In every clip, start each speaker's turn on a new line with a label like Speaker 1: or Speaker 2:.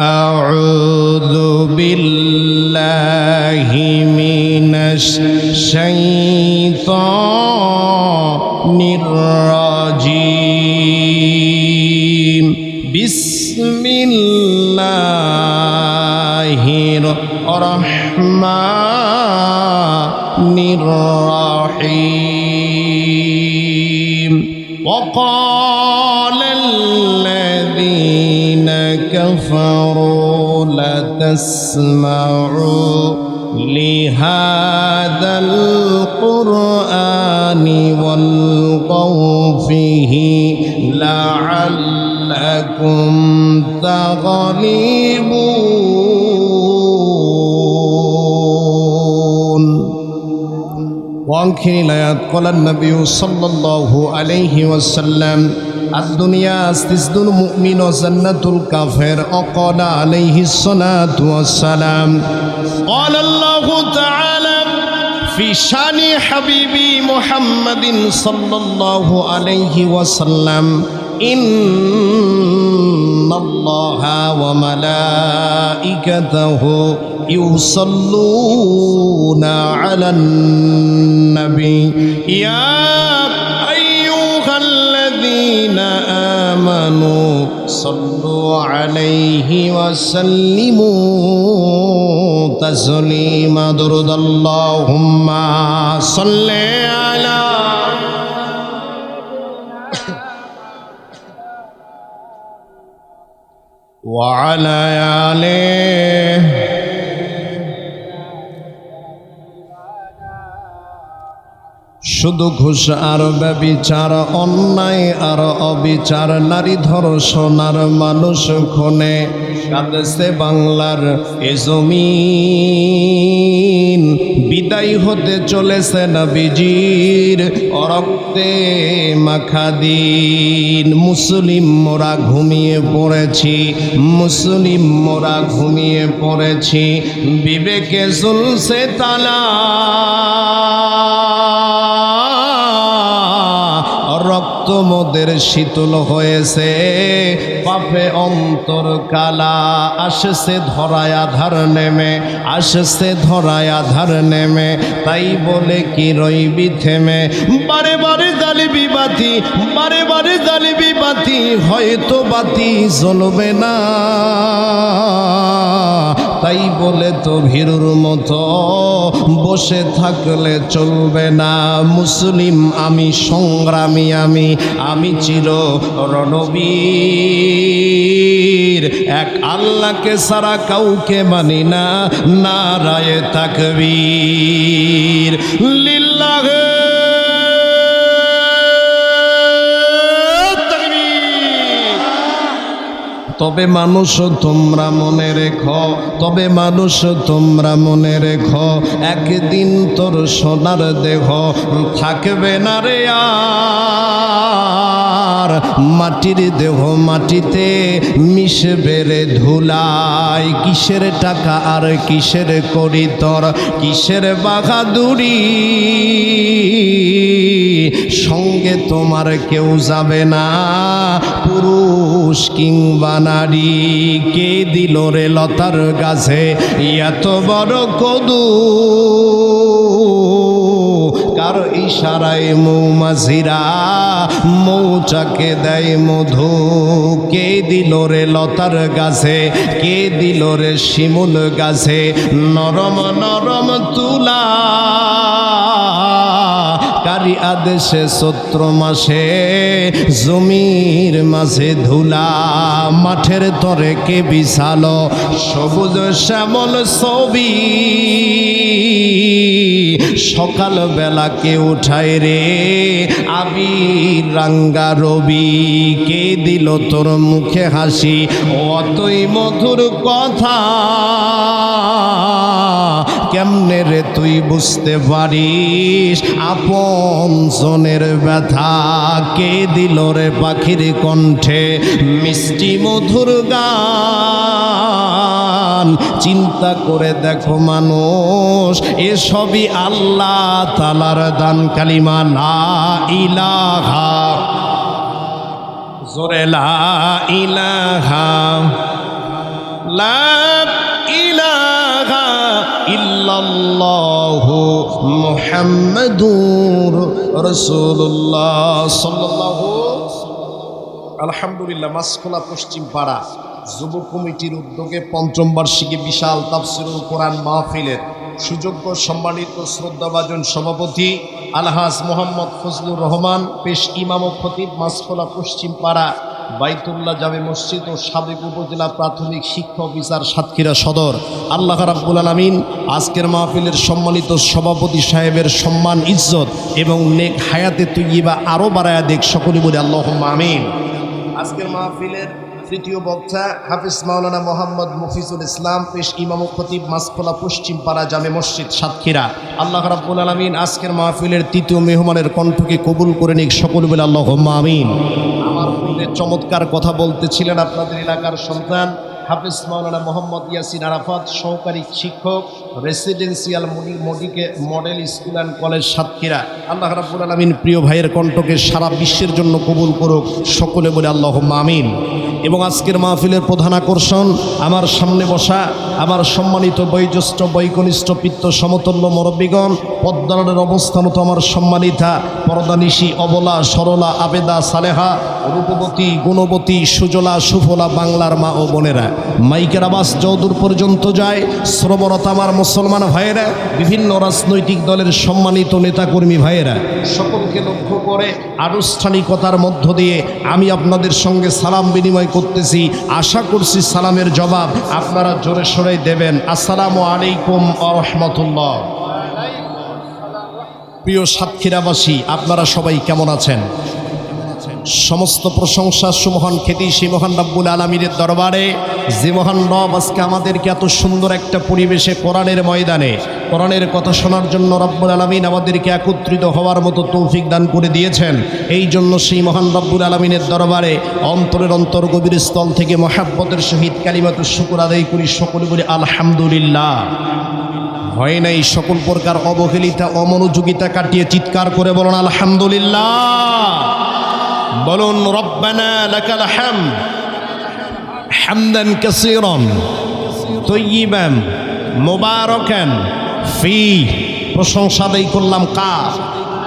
Speaker 1: أعوذ بالله من الشيطان الرجيم بسم الله الرحمن الرحيم وقال كفروا لتسمعوا لهذا القرآن والغوا فيه لعلكم تغلبون. وآخر الآيات. قال النبي صلى الله عليه وسلم الدنيا سجن المؤمن وجنة الكافر وقال عليه الصلاة والسلام قال الله تعالى في شان حبيبي محمد صلى الله عليه وسلم إن الله وملائكته يصلون على النبي يا آمنوا صلوا عليه وسلموا. تسليما درد اللهم صل على وعلى آله শুধু ঘুষ আর ব্যবিচার, অন্যায় আর অবিচার, নারী ধর্ষণ আর মানুষ খনে। কাঁদেছে বাংলার এ জমিন। বিদায় হতে চলেছে না বিজির অরক্তে মাখা দিন। মুসলিম মোরা ঘুমিয়ে পড়েছি, মুসলিম মোরা ঘুমিয়ে পড়েছি। বিবেকে চলছে তালা। Rob. মোদের শীতল হয়েছে। পাপে অন্তর কালা, আসছে ধরায় আধার নেমে, আসছে ধরায় আধার নেমে। তাই বলে কি রইবি থেমে? বারে বারে জালিবি বাতি, বারে বারে জালিবি বাতি, হয়তো বাতি জ্বলবে না। তাই বলে তো ভীরুর মতো, বসে থাকলে চলবে না। মুসলিম আমি, সংগ্রামী আমি আমি চির রণবীর। এক আল্লাহকে সারা কাউকে মানি না নারায় তাকবীর। লিল্লাহ তবে মানুষ তোমরা মনে রেখ, তবে মানুষ তোমরা মনে রেখ, একদিন তোর সোনার দেহ থাকবে না রে আর। মাটির দেহ মাটিতে মিশবে রে ধুলাই, কিসের টাকা আর কিসের করি তোর কিসের বাহাদুরি? সঙ্গে তোমার কেউ যাবে না, পুরুষ কিংবা নারী কে দিল রে লতার গাছে? এত বড় কদু। কার ইশারায় মৌমাছিরা মৌচাকে দেয় মধু? কে দিল রে লতার গাছে? কে দিল রে শিমুল গাছে? নরম নরম তুলা। কারি আদেশে সত্র মাসে জমির মাঝে ধুলা, মাঠের তরে কে বিশাল, সবুজ শ্যামল ছবি। সকাল বেলা কে উঠায় রে? আবির রাঙ্গা রবি, কে দিল তোর মুখে হাসি? অতই মধুর কথা কেমনে রে তুই বুঝতে পারিস? আপন জনের ব্যথা কে দিল রে পাখির কণ্ঠে? মিষ্টি মধুর গান। চিন্তা করে দেখো মানুষ, এসবই আল্লাহ তালার দান। কালিমা লা ইলাহা। জোরে লা ইলাহা। ইল্লাল্লাহু মুহাম্মাদুর রাসূলুল্লাহ সাল্লাল্লাহু আলহামদুলিল্লাহ মাসকোলা পশ্চিম পাড়া যুব কমিটির উদ্যোগে পঞ্চম বার্ষিকী বিশাল তাফসিরুল কোরআন মাহফিলের সুযোগ্য সম্মানিত শ্রদ্ধাভাজন সভাপতি আলহাজ মোহাম্মদ ফজলুর রহমান, পেশ ইমাম খতিব মাসকোলা পশ্চিম পাড়া বাইতুল্লাহ জামে মসজিদ ও সাবেক উপজেলা প্রাথমিক শিক্ষা অফিসার সাতক্ষীরা সদর। আল্লাহ রাব্বুল আলমিন আজকের মাহফিলের সম্মানিত সভাপতি সাহেবের সম্মান, ইজ্জত এবং নেক হায়াতে তুইবা আরও বাড়ায়া দেখ সকলে বলে আল্লাহ আমিন। আজকের মাহফিলের তৃতীয় বক্তা হাফিজ মাওলানা মোহাম্মদ মফিজুল ইসলাম, পেশ ইমাম খতিব মাসকোলা পশ্চিম পাড়া জামে মসজিদ সাতক্ষীরা। আল্লাহ রাব্বুল আলমিন আজকের মাহফিলের তৃতীয় মেহমানের কণ্ঠকে কবুল করে নিক সকল বলে আল্লাহ আমিন। চমৎকার কথা বলতেছিলেন আপনাদের এলাকার সন্তান হাফিজ মাওলানা মোহাম্মদ ইয়াসিন আরাফাত সহকারী শিক্ষক। Residential মডিকে model school and college Satkhira. আল্লাহ রাব্বুল আলমিন প্রিয় ভাইয়ের কণ্ঠকে সারা বিশ্বের জন্য কবুল করুক, সকলে বলে আল্লাহ আমিন। এবং আজকের মাহফিলের প্রধান আকর্ষণ, আমার সামনে বসা আমার সম্মানিত বয়োজ্যেষ্ঠ, বৈকনিষ্ঠ, পিত্ত সমতুল্য মুরব্বীগণ পদ্মারের অবস্থানত আমার সম্মানিতা পরদানিশী অবলা, সরলা, আবেদা, সালেহা, রূপবতী, গুণবতী, সুজলা, সুফলা বাংলার মা ও বোনেরা। মাইকের আবাস যদূর পর্যন্ত যায় শ্রবরত আমার মুসলমান ভাইয়েরা, বিভিন্ন রাজনৈতিক দলের সম্মানিত নেতাকর্মী ভাইয়েরা, সকলকে লক্ষ্য করে আনুষ্ঠানিকতার মধ্য দিয়ে আমি আপনাদের সঙ্গে সালাম বিনিময় করতেছি। আশা করছি সালামের জবাব আপনারা জোরে সরে দেবেন। আসসালামু আলাইকুম আরহামতুল্লাহ প্রিয় সাতক্ষীরাবাসী, আপনারা সবাই কেমন আছেন? সমস্ত প্রশংসা সুমহান খ্যাতি সেই মহান রব্বুল আলমীর দরবারে। যে মহান রব আজকে আমাদেরকে এত সুন্দর একটা পরিবেশে কোরআনের ময়দানে, কোরআনের কথা শোনার জন্য রব্বুল আলমিন আমাদেরকে একত্রিত হওয়ার মতো তৌফিক দান করে দিয়েছেন। এই জন্য সেই মহান রব্বুল আলমিনের দরবারে অন্তরের অন্তর গভীর স্থল থেকে মহাব্বতের সহিত কালিমাতুর শুকুর আদায় করি, সকলে বলি আলহামদুলিল্লাহ। হয় নাই, সকল প্রকার অবহেলিতা, অমনোযোগিতা কাটিয়ে চিৎকার করে বলুন আলহামদুলিল্লাহ। বলুন, রব্বানা লাকাল হামদ হামদান কাসীরান, তৈয়িবান, মুবারাকান, ফি। প্রশংসা দেই করলাম কার?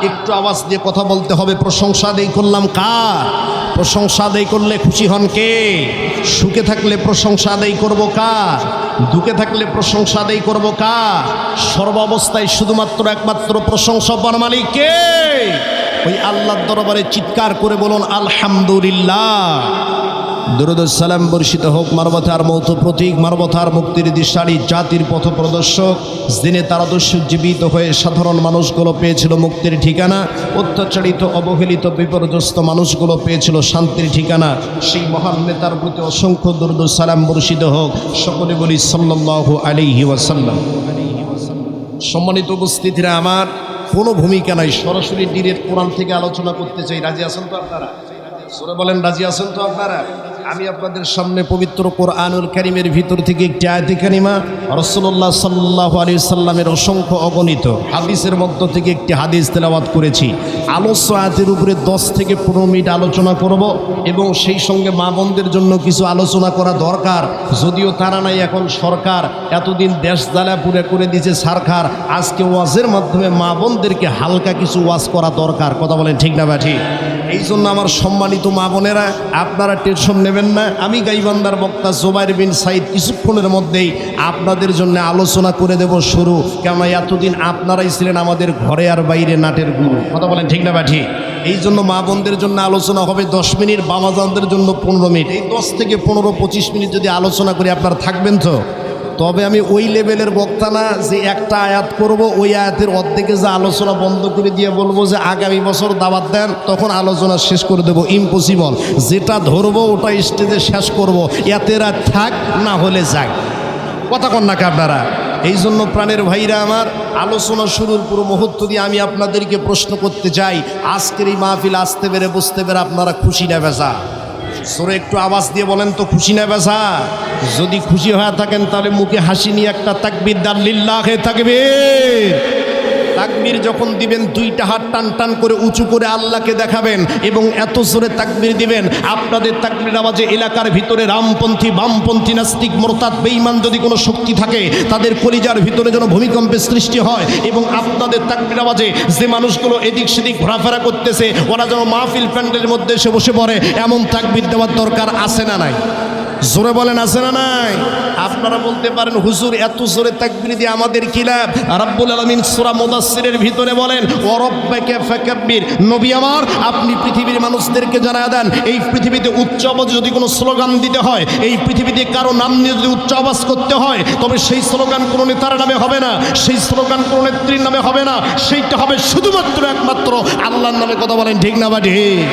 Speaker 1: একটু আওয়াজ দিয়ে কথা বলতে হবে। প্রশংসা দেই করলাম কার? প্রশংসা দেই করলে খুশি হন কে? সুখে থাকলে প্রশংসা দেই করব কার? দুঃখে থাকলে প্রশংসা দেই করব কার? সর্বাবস্থায় শুধুমাত্র একমাত্র প্রশংসা মালিক কে? ওই আল্লাহর দরবারে চিৎকার করে বলুন, আলহামদুলিল্লাহ। দুরুদুসালাম বর্ষিত হোক মানবতার মৌত প্রতীক মানবতার মুক্তির দিশারি, জাতির পথ প্রদর্শক দিনে তারা জীবিত হয়ে সাধারণ মানুষগুলো পেয়েছিল মুক্তির ঠিকানা, অত্যাচারিত, অবহেলিত, বিপর্যস্ত মানুষগুলো পেয়েছিল শান্তির ঠিকানা, সেই মহান নেতার প্রতি অসংখ্য দুরুদুসালাম বর্ষিত হোক, সকলে বলি সাল্লাহ আলিহি ওয়াসাল্লাম। সম্মানিত উপস্থিতিরা আমার কোনো ভূমিকা নাই। সরাসরি ডিরেক্ট কোরআন থেকে আলোচনা করতে চাই। রাজি আছেন তো আপনারা? সরে বলেন, রাজি আছেন তো আপনারা? আমি আপনাদের সামনে পবিত্র কোরআনুল কারিমের ভিতর থেকে একটি আয়তি কারিমা সাল্লাহ আলী সাল্লামের অসংখ্য অগণিত হাদিসের মধ্য থেকে একটি হাদিস তেলাবাদ করেছি। আলোচ্য আয়াতের উপরে দশ থেকে পনেরো মিনিট আলোচনা করব এবং সেই সঙ্গে মা বোনদের জন্য কিছু আলোচনা করা দরকার। যদিও তারা নাই, এখন সরকার এতদিন দেশ জ্বালা পুরে করে দিয়েছে সরকার। আজকে ওয়াজের মাধ্যমে মা বোনদেরকে হালকা কিছু ওয়াজ করা দরকার। কথা বলেন ঠিক না বা এই জন্য আমার সম্মানিত মা বোনেরা, আপনারা টেনশন নেবেন না। আমি গাইবান্দার বক্তা জোবাইর বিন সাইদ কিছুক্ষণের মধ্যেই আপনাদের জন্য আলোচনা করে দেব শুরু। কেননা এতদিন আপনারাই ছিলেন আমাদের ঘরে আর বাইরে নাটের গুরু। কথা বলেন ঠিক না বা ঠিক? এই জন্য মা বোনদের জন্য আলোচনা হবে দশ মিনিট বামাজানদের জন্য পনেরো মিনিট। এই দশ থেকে পনেরো, পঁচিশ মিনিট যদি আলোচনা করি, আপনারা থাকবেন তো? তবে আমি ওই লেভেলের বক্তা না যে একটা আয়াত করব, ওই আয়াতের অর্ধেকে যে আলোচনা বন্ধ করে দিয়ে বলব যে আগামী বছর দাবাত দেন, তখন আলোচনা শেষ করে দেবো। ইম্পসিবল যেটা ধরবো, ওটা স্টেজে শেষ করব। এতেরা থাক, না হলে যাক। কথা কন নাকি আপনারা? এই জন্য প্রাণের ভাইরা আমার, আলোচনা শুরুর পুরো মুহূর্ত দিয়ে আমি আপনাদেরকে প্রশ্ন করতে চাই। আজকের এই মাহফিল আসতে পেরে বুঝতে পেরে আপনারা খুশি না বেজা? সরে একটু আওয়াজ দিয়ে বলেন তো, খুশি না বেসা যদি খুশি হয়ে থাকেন, তাহলে মুখে হাসি নিয়ে একটা তাকবির দাল্লিল্লাহে থাকবে তাকবীর যখন দিবেন, দুইটা হাত টান টান করে উঁচু করে আল্লাহকে দেখাবেন এবং এত জোরে তাকবির দিবেন, আপনাদের তাকবীর আওয়াজে এলাকার ভিতরে রামপন্থী, বামপন্থী, নাস্তিক, মোরতাদ, বেঈমান যদি কোনো শক্তি থাকে, তাদের কলিজার ভিতরে যেন ভূমিকম্পের সৃষ্টি হয় এবং আপনাদের তাকবীর আওয়াজে যে মানুষগুলো এদিক সেদিক ঘোরাফেরা করতেছে, ওরা যেন মাহফিল প্যান্ডেলের মধ্যে এসে বসে পড়ে, এমন তাকবীর দেওয়ার দরকার আছে না নাই? জোরে বলেন, আছে না নাই? আপনারা বলতে পারেন, হুজুর, এত জোরে তাকবির দিয়ে আমাদের কি লাভ? রাব্বুল আলামিন সূরা মুদাসসিরের ভিতরে বলেন ওয়ারাব্বাকা ফাকাব্বির। নবী আমার, আপনি পৃথিবীর মানুষদেরকে জানায় দেন, এই পৃথিবীতে উচ্চ আওয়াজে যদি কোনো স্লোগান দিতে হয়, এই পৃথিবীতে কারও নাম নিয়ে যদি উচ্চ আওয়াজ করতে হয়, তবে সেই স্লোগান কোনো নেতার নামে হবে না, সেই স্লোগান কোনো নেত্রীর নামে হবে না, সেইটা হবে শুধুমাত্র একমাত্র আল্লাহর নামে কথা বলেন, ঠিক না বা ঠিক?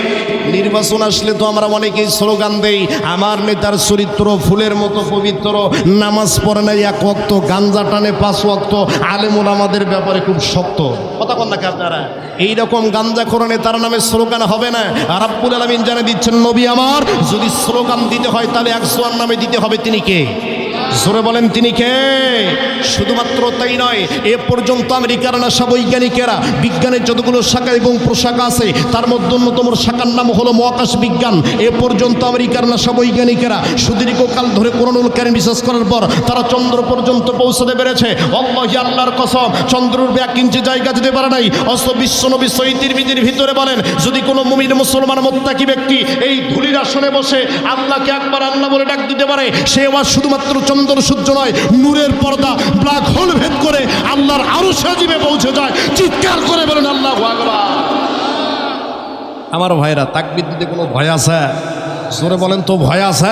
Speaker 1: নির্বাচন আসলে তো আমরা অনেকেই স্লোগান দেই, আমার নেতার চরিত্র ফুলের মতো পবিত্র, নামাজ পড়ে নাই এক ওয়াক্ত, গাঞ্জা টানে পাঁচ ওয়াক্ত, আলেমুল আমাদের ব্যাপারে খুব শক্ত। কথা কন নাকি আপনারা? এইরকম গাঞ্জা করে তার নামে স্লোগান হবে না। আর আব্বুল আলমিন জানে দিচ্ছেন, নবী আমার, যদি স্লোগান দিতে হয় তাহলে একজোয়ার নামে দিতে হবে, তিনি কে? জোরে বলেন তিনি কে? শুধুমাত্র তাই নয়, এ পর্যন্ত আমেরিকার নাসা বৈজ্ঞানিকেরা বিজ্ঞানের যতগুলো শাখা এবং প্রশাখা আছে, তার মধ্যে অন্যতম শাখার নাম হলো মহাকাশ বিজ্ঞান। এ পর্যন্ত আমেরিকার নাসা বৈজ্ঞানিকেরা সুদীর্ঘকাল ধরে কোরআনুল কারিম বিশ্বাস করার পর তারা চন্দ্র পর্যন্ত পৌঁছাতে পেরেছে। অল্লাহি আল্লাহর কসম, চন্দ্রের এক ইঞ্চি জায়গা যেতে পারে নাই। অস্ত বিশ্ব নবী সৈতির ভিতরে বলেন, যদি কোনো মুমিন মুসলমান মোত্তাকি ব্যক্তি এই ধুলির আসনে বসে আল্লাহকে একবার আল্লাহ বলে ডাক দিতে পারে, সে আবার শুধুমাত্র চন্দ্র সূর্য নয়, নূরের পর্দা ব্ল্যাক হোল ভেদ করে আল্লাহর আরও সাজিবে পৌঁছে যায়। চিৎকার করে বলেন, আল্লাহ আমার ভাইরা তাক বিদ্যুতে কোনো ভয় আছে? বলেন তো, ভয় আছে?